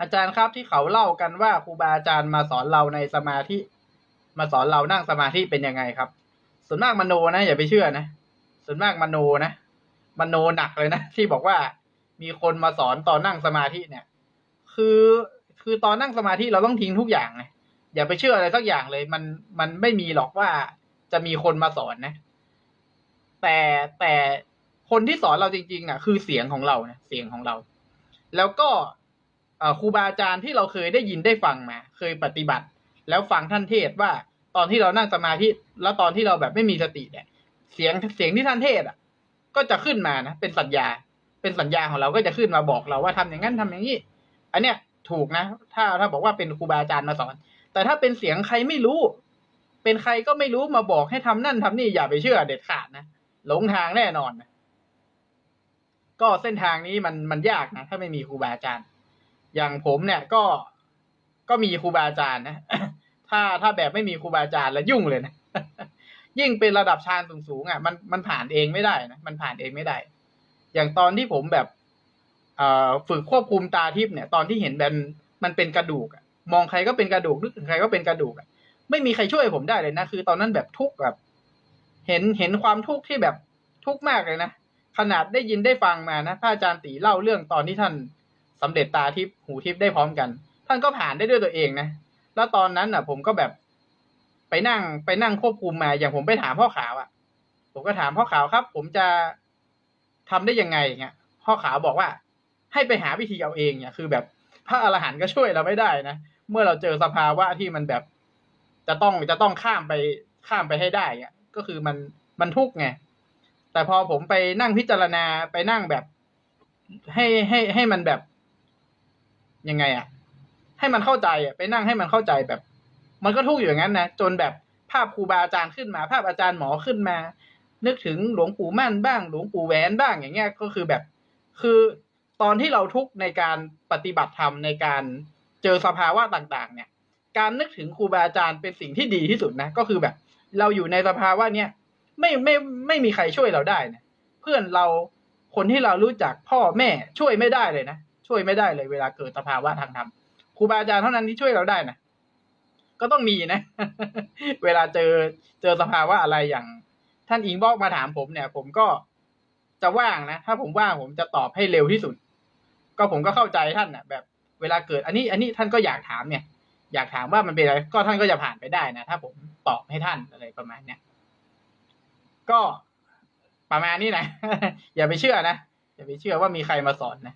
อาจารย์ครับที่เขาเล่ากันว่าครูบาอาจารย์มาสอนเราในสมาธิ มาสอนเรานั่งสมาธิเป็นยังไงครับ ส่วนมากมโนนะอย่าไปเชื่อนะ ส่วนมากมโนนะมโนหนักเลยนะที่บอกว่ามีคนมาสอนตอนนั่งสมาธิเนี่ย คือคือตอนนั่งสมาธิเราต้องทิ้งทุกอย่างนะอย่าไปเชื่ออะไรสักอย่างเลย มันมันไม่มีหรอกว่าจะมีคนมาสอนนะ แต่แต่คนที่สอนเราจริงๆอะ คือเสียงของเรานะเสียงของเรา แล้วก็ ครูบาอาจารย์ที่เราเคยได้ยินได้ฟังมา เคยปฏิบัติ แล้วฟังท่านเทศว่าตอนที่เรานั่งสมาธิแล้วตอนที่เราแบบไม่มีสติเนี่ย เสียงเสียงที่ท่านเทศอะ ก็จะขึ้นมานะเป็นสัญญา เป็นสัญญาของเราก็จะขึ้นมาบอกเราว่าทำอย่างนั้นทำอย่างนี้อันเนี้ยถูกนะ ถ้าถ้าบอกว่าเป็นครูบาอาจารย์มาสอน แต่ถ้าเป็นเสียงใครไม่รู้ เป็นใครก็ไม่รู้มาบอกให้ทำนั่นทำนี่อย่าไปเชื่อเด็ดขาดนะหลงทางแน่นอนนะก็เส้นทางนี้มันมันยากนะถ้าไม่มีครูบาอาจารย์ อย่างผมเนี่ยก็ก็มีครูบาอาจารย์นะถ้าถ้าแบบไม่มีครูบาอาจารย์แล้วยุ่งเลยนะยิ่งเป็นระดับฌานสูงๆอะมันมันผ่านเองไม่ได้นะมันผ่านเองไม่ได้ อย่างตอนที่ผมแบบเอ่อฝึกควบคุมตาทิพย์เนี่ย ตอนที่เห็นแบบมันเป็นกระดูกอะมองใครก็เป็นกระดูกนึกถึงใครก็เป็นกระดูกอะไม่มีใครช่วยผมได้เลยนะคือ ตอนนั้นแบบทุกข์แบบเห็นเห็นความทุกข์ที่แบบทุกข์มากเลยนะขนาดได้ยินได้ฟังมานะพระอาจารย์ตีเล่าเรื่องตอนที่ท่าน สำเร็จตาทิพย์หูทิพย์ได้พร้อมกัน ท่านก็ผ่านได้ด้วยตัวเองนะ แล้วตอนนั้นอะ ผมก็แบบไปนั่งไปนั่งควบคุมมา อย่างผมไปถามพ่อขาวอะ ผมก็ถามพ่อขาวครับ ผมจะทำได้ยังไงเงี้ยพ่อขาวบอกว่า ให้ไปหาวิธีเอาเองเนี่ยคือแบบพระอรหันต์ก็ช่วยเราไม่ได้นะเมื่อเราเจอสภาวะที่มันแบบ จะต้องจะต้องข้ามไปข้ามไปให้ได้เนี่ยก็คือมันมันทุกข์ไงแต่พอผมไปนั่งพิจารณาไปนั่งแบบ ให้ให้ให้มันแบบ ยังไงอะให้มันเข้าใจอะไปนั่งให้มันเข้าใจแบบ มันก็ทุกอยู่อย่างนั้นนะจนแบบภาพครูบาอาจารย์ขึ้นมา ภาพอาจารย์หมอขึ้นมา นึกถึงหลวงปู่มั่นบ้าง หลวงปู่แหวนบ้างอย่างเงี้ยก็คือแบบ คือตอนที่เราทุกในการปฏิบัติธรรมในการเจอสภาวะต่างๆ เนี่ย การนึกถึงครูบาอาจารย์เป็นสิ่งที่ดีที่สุดนะก็คือแบบ เราอยู่ในสภาวะเนี้ยไม่ไม่ไม่มีใครช่วยเราได้นะเพื่อนเราคนที่เรารู้จักพ่อแม่ช่วยไม่ได้เลยนะ ช่วยไม่ได้เลยเวลาเกิดสภาวะทางธรรมครูบาอาจารย์เท่านั้นที่ช่วยเราได้นะก็ต้องมีนะ เวลาเจอเจอสภาวะอะไรอย่าง ท่านอิงบอกมาถามผมเนี่ย ผมก็จะว่างนะ ถ้าผมว่างผมจะตอบให้เร็วที่สุด ก็ผมก็เข้าใจท่านนะแบบ เวลาเกิด อันนี้ อันนี้ท่านก็อยากถามเนี่ย อยากถามว่ามันเป็นอะไร ก็ท่านก็จะผ่านไปได้นะ ถ้าผมตอบให้ท่านอะไรประมาณเนี้ยก็ประมาณนี้นะ อย่าไปเชื่อนะ อย่าไปเชื่อว่ามีใครมาสอนนะ